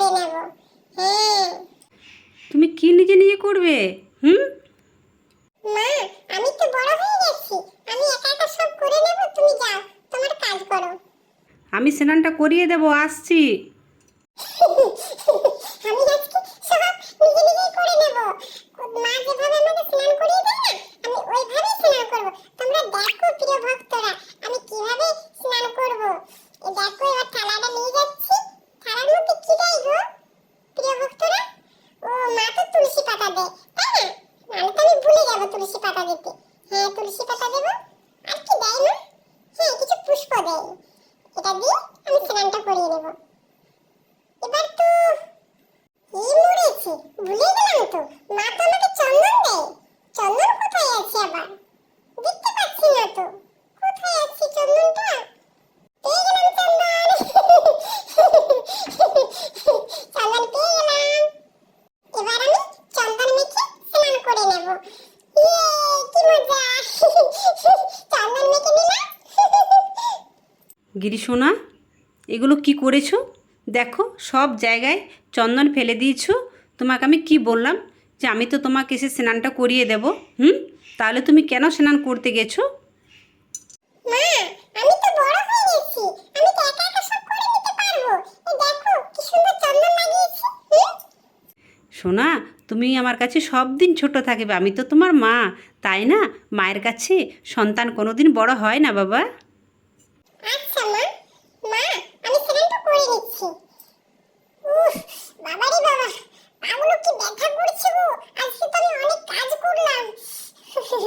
করে নেব। হ্যাঁ। তুমি কি নিজে নিজে করবে? হুম? মা আমি তো বড় হয়ে গেছি। আমি একা একা সব করে নেব তুমি যাও তোমার কাজ করো। আমি স্নানটা করিয়ে দেব আসছি। আমি আজকে তুলসী পাতা দিতে। হ্যাঁ তুলসী পাতা দেবো। আর কি দেয় না? হ্যাঁ কিছু পুষ্প দেয়। এটা দিয়ে আমি স্নানটা করিয়ে নেব। এবার তো এই মরেছে। ভুলে গেলাম তো। মা তো আমাকে চন্দন কোথায় আছে আবার দেখতে পাচ্ছি না তো কোথায় আছে চন্দনটা পেয়ে গেলাম চন্দন চন্দন পেয়ে গেলাম এবার আমি চন্দন মেখে স্নান করে নেব ইয়ে কি মজা চন্দন মেখে নিলাম গিরি সোনা এগুলো কি করেছ? দেখো সব জায়গায় চন্দন ফেলে দিয়েছ। তোমাকে আমি কি বললাম? যে আমি তো তোমাকে এসে স্নানটা করিয়ে দেব হুম? তাহলে তুমি কেন স্নান করতে গেছো? সোনা তুমি আমার কাছে সব দিন ছোট থাকবে। আমি তো তোমার মা তাই না? মায়ের কাছে সন্তান কোনোদিন বড় হয় না বাবা।